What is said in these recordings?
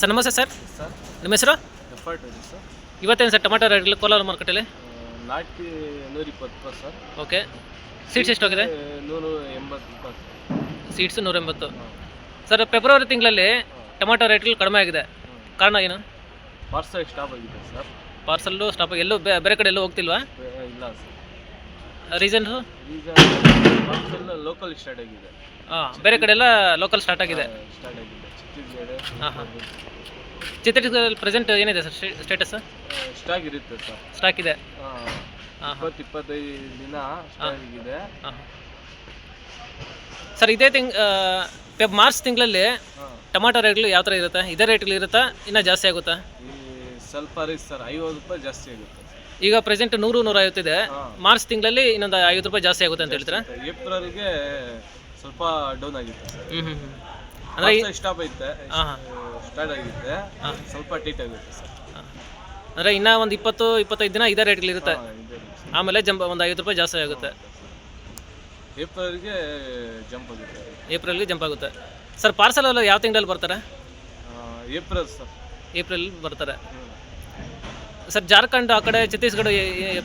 Sir ನಮಸ್ತೆ sir. Sir. ನಿಮ್ಮ ಹೆಸರು? ಎಫರ್ಟ್ ಇದೆ ಸರ್. ಇವತ್ತೇನು ಸರ್ ಟೊಮೆಟೊ ರೇಟ್ ಕೋಲಾರ ಮಾರ್ಕೆಟಲ್ಲಿ ನಾಟಿ ನೂರ ಇಪ್ಪತ್ತು ರೂಪಾಯಿ ಸರ್. ಓಕೆ. ಸೀಟ್ಸ್ ಎಷ್ಟೋಗಿದೆ? ನೂರ ಎಂಬತ್ತು ರೂಪಾಯಿ ಸೀಟ್ಸ್ ನೂರ ಎಂಬತ್ತು. ಸರ್ ಫೆಬ್ರವರಿ ತಿಂಗಳಲ್ಲಿ ಟೊಮೆಟೊ ರೇಟ್ಗಳು ಕಡಿಮೆ ಆಗಿದೆ. ಕಾರಣ ಏನು? ಪಾರ್ಸಲ್ ಸ್ಟಾಪ್ ಆಗಿದೆ ಸರ್. ಪಾರ್ಸಲ್ಲು ಸ್ಟಾಪ್ ಎಲ್ಲೂ ಬೇರೆ ಕಡೆ ಎಲ್ಲೂ ಹೋಗ್ತಿಲ್ವಾ? ಇಲ್ಲ sir. Reason parcel local start ಆಗಿದೆ. ಹಾಂ ಬೇರೆ ಕಡೆ ಎಲ್ಲ ಲೋಕಲ್ ಸ್ಟಾರ್ಟ್ ಆಗಿದೆ. ಸ್ಟಾರ್ಟ್ ಆಗಿದೆ. ಹಾಂ ಹಾಂ. ಚಿತ್ರದುರ್ಗದಲ್ಲಿ ಪ್ರೆಸೆಂಟ್ ಏನಿದೆ ಸರ್? ಸ್ಟೇಟಸ್ ಸ್ಟಾಕ್ ಇರುತ್ತೆ ಸರ್. ಸ್ಟಾಕ್ ಇದೆ. ಇಪ್ಪತ್ತು ಇಪ್ಪತ್ತೈದು ದಿನ ಸ್ಟಾಕ್ ಇದೆ. ಸರ್ ಇದೇ ತಿಂಗ್ ಫೆಬ್ ಮಾರ್ಚ್ ತಿಂಗಳಲ್ಲಿ ಟೊಮಾಟೊ ರೇಟ್ಗಳು ಯಾವ ಥರ ಇರುತ್ತೆ? ಇದೇ ರೇಟ್ಗಳು ಇರುತ್ತಾ? ಇನ್ನೂ ಜಾಸ್ತಿ ಆಗುತ್ತಾ? ಸ್ವಲ್ಪ ರೀ ಸರ್ ಐವತ್ತು ರೂಪಾಯಿ ಜಾಸ್ತಿ ಆಗುತ್ತೆ ಈಗ ಪ್ರೆಸೆಂಟ್ ನೂರು ನೂರೈವತ್ತಿದೆ ಇದೆ ಮಾರ್ಚ್ ತಿಂಗಳಲ್ಲಿ ಇನ್ನೊಂದು ಐವತ್ತು ರೂಪಾಯಿ ಜಾಸ್ತಿ ಆಗುತ್ತೆ ಅಂತ ಹೇಳ್ತೀರಾ? ಏಪ್ರಿಲ್ಗೆ ಸ್ವಲ್ಪ ಡೌನ್ ಆಗಿದೆ ಹ್ಞೂ ಹ್ಞೂ ಅಂದರೆ ಸ್ಟಾಪ್ ಐತೆ ಹಾಂ. ಹಾಂ ಸ್ಟಾರ್ಟ್ ಆಗಿದೆ ಹಾಂ. ಸ್ವಲ್ಪ ಟೀಟ್ ಆಗುತ್ತೆ ಸರ್. ಅಂದರೆ ಇನ್ನೂ ಒಂದು ಇಪ್ಪತ್ತು ಇಪ್ಪತ್ತೈದು ದಿನ ಇದೇ ರೇಟ್ಗಳು ಇರುತ್ತೆ ಹಾಂ, ಇದೆ ರೀ ಸರ್. ಆಮೇಲೆ ಜಂಪ್ ಒಂದು ಐವತ್ತು ರೂಪಾಯಿ ಜಾಸ್ತಿ ಆಗುತ್ತೆ. ಏಪ್ರಿಲ್ಗೆ ಜಂಪ್ ಆಗುತ್ತೆ. ಏಪ್ರಿಲ್ಗೆ ಜಂಪ್ ಆಗುತ್ತೆ. ಸರ್ ಪಾರ್ಸಲ್ ಎಲ್ಲ ಯಾವ ತಿಂಗಳಲ್ಲಿ ಬರ್ತಾರೆ? April sir. ಏಪ್ರಿಲ್ ಬರ್ತಾರೆ. ಸರ್ ಜಾರ್ಖಂಡ್ ಆ ಕಡೆ ಛತ್ತೀಸ್ಗಢ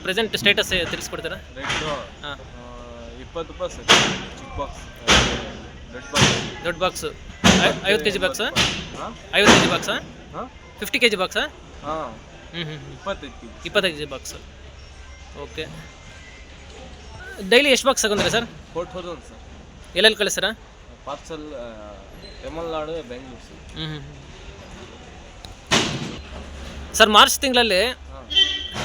ಪ್ರೆಸೆಂಟ್ ಸ್ಟೇಟಸ್ ತಿಳಿಸ್ಕೊಡ್ತೀರಾ ರೇಟು ಹಾಂ. ಇಪ್ಪತ್ತು ರೂಪಾಯಿ ಸರ್. ಚಿಕ್ಕ ಬಾಕ್ಸ್ ರೆಡ್ ಬಾಕ್ಸ್ ದೊಡ್ಡ ಬಾಕ್ಸು ಐವತ್ತು ಕೆ ಜಿ ಬಾಕ್ಸ್ ಹಾಂ ಐವತ್ತು ಕೆ ಜಿ ಬಾಕ್ಸ್ ಹಾಂ? ಫಿಫ್ಟಿ ಕೆ ಜಿ ಬಾಕ್ಸಾ ಹಾಂ. ಹ್ಞೂ ಹ್ಞೂ ಇಪ್ಪತ್ತೈದು ಇಪ್ಪತ್ತೈದು K G box okay. Daily ಎಷ್ಟು ಬಾಕ್ಸ್ ತಗೊಂಡ್ರೆ ಸರ್? Four thousand sir. ಎಲ್ಲೆಲ್ಲಿ ಕಳಿಸ್ತೀರಾ? Parcel Tamil Nadu Bengaluru sir. ಹ್ಞೂ ಹ್ಞೂ ಸರ್ ಮಾರ್ಚ್ ತಿಂಗಳಲ್ಲಿ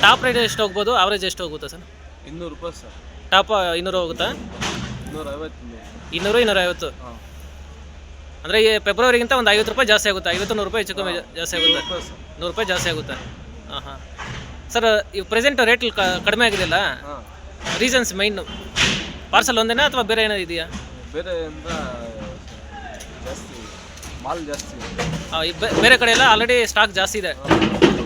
ಟಾಪ್ ರೇಟ್ ಎಷ್ಟು ಹೋಗ್ಬೋದು ಆವ್ರೇಜ್ ಎಷ್ಟು ಹೋಗುತ್ತಾ ಸರ್? ಇನ್ನೂರು ರೂಪಾಯಿ ಸರ್. ಟಾಪ್ ಇನ್ನೂರು ಹೋಗುತ್ತಾ? ಇನ್ನೂರ. ಐವತ್ತು ಇನ್ನೂರು ಇನ್ನೂರೈವತ್ತು. ಹಾಂ. ಅಂದರೆ ಈ ಫೆಬ್ರವರಿಗಿಂತ ಒಂದು ಐವತ್ತು ರೂಪಾಯಿ ಜಾಸ್ತಿ ಆಗುತ್ತೆ. ಐವತ್ತು ನೂರು ರೂಪಾಯಿ ಹೆಚ್ಚು ಕಮ್ಮಿ ಜಾ- ಜಾಸ್ತಿ ಆಗುತ್ತೆ. ನೂರು ರೂಪಾಯಿ ಜಾಸ್ತಿ ಆಗುತ್ತೆ. ಹಾಂ ಹಾಂ. ಸರ್ ಈ ಪ್ರೆಸೆಂಟ್ ರೇಟ್ ಕಡಿಮೆ ಆಗಿದೆಯಲ್ಲ? ಹಾಂ. ರೀಸನ್ಸ್ ಮೈನು ಪಾರ್ಸಲ್ ಒಂದೇನಾ ಅಥವಾ ಬೇರೆ ಏನಾದ್ರು ಇದೆಯಾ? ಬೇರೆ ಜಾಸ್ತಿ ಮಾಲ್ ಜಾಸ್ತಿ. ಇದೆ. ಆ, ಈ ಬೆ- ಬೇರೆ ಕಡೆ ಎಲ್ಲ ಆಲ್ರೆಡಿ ಸ್ಟಾಕ್ ಜಾಸ್ತಿ ಇದೆ.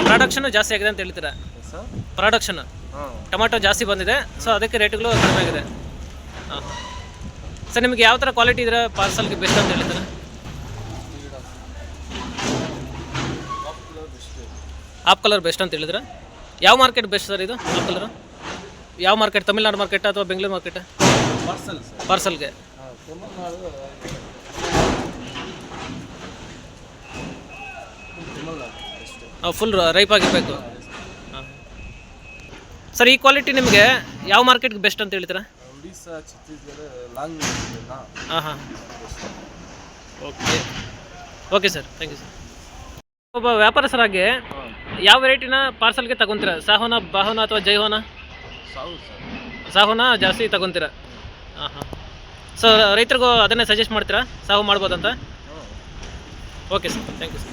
ಪ್ರಾಡಕ್ಷನ್ ಜಾಸ್ತಿ ಆಗಿದೆ ಅಂತ ಹೇಳ್ತೀರಾ? ಸರ್. ಪ್ರಾಡಕ್ಷನ್ ಹಾಂ. ಟೊಮಾಟೊ ಜಾಸ್ತಿ ಬಂದಿದೆ. ಸೊ ಅದಕ್ಕೆ ರೇಟ್ಗಳು ಕಡಿಮೆ ಆಗಿದೆ. ಹಾಂ ಸರ್ ನಿಮಗೆ ಯಾವ ಥರ ಕ್ವಾಲಿಟಿ ಇದ್ರೆ ಪಾರ್ಸಲ್ಗೆ ಬೆಸ್ಟ್ ಅಂತ ಹೇಳ್ತೀರಾ ಆಪ್ ಕಲರ್ ಬೆಸ್ಟ್ ಅಂತ ಹೇಳಿದ್ರೆ? ಯಾವ ಮಾರ್ಕೆಟ್ ಬೆಸ್ಟ್ ಸರ್ ಇದು ಆಪ್ ಕಲರ್? ಯಾವ ಮಾರ್ಕೆಟ್ ತಮಿಳ್ನಾಡು ಮಾರ್ಕೆಟ್ ಅಥವಾ ಬೆಂಗಳೂರು ಮಾರ್ಕೆಟ್? ಪಾರ್ಸಲ್ ಪಾರ್ಸಲ್ಗೆ. ಫುಲ್ ರೈಪ್ ಆಗಿರಬೇಕು. ಹಾಂ. ಸರ್ ಈ ಕ್ವಾಲಿಟಿ ನಿಮಗೆ ಯಾವ ಮಾರ್ಕೆಟ್ಗೆ ಬೆಸ್ಟ್ ಅಂತ ಹೇಳ್ತೀರಾ ಹಾಂ ಹಾಂ. Okay. Okay sir thank you sir. ಒಬ್ಬ ಸರ್ ಹಾಂ ಯಾವ ವೆರೈಟಿನ ಪಾರ್ಸಲ್ಗೆ ತಗೊಂತೀರ? ಸಾಹೋನ ಬಾಹೋನ ಅಥವಾ ಜೈಹೋನ? ಸಾವು ಸರ್ ಸಾಹೋನ ಜಾಸ್ತಿ ತಗೊಂತೀರ. ಹಾಂ ಹಾಂ ಸೊ ರೈತರಿಗೂ ಅದನ್ನೇ ಸಜೆಸ್ಟ್ ಮಾಡ್ತೀರಾ? ಸಾಹು ಮಾಡ್ಬೋದಂತ? ಹ್ಞೂ okay sir thank you sir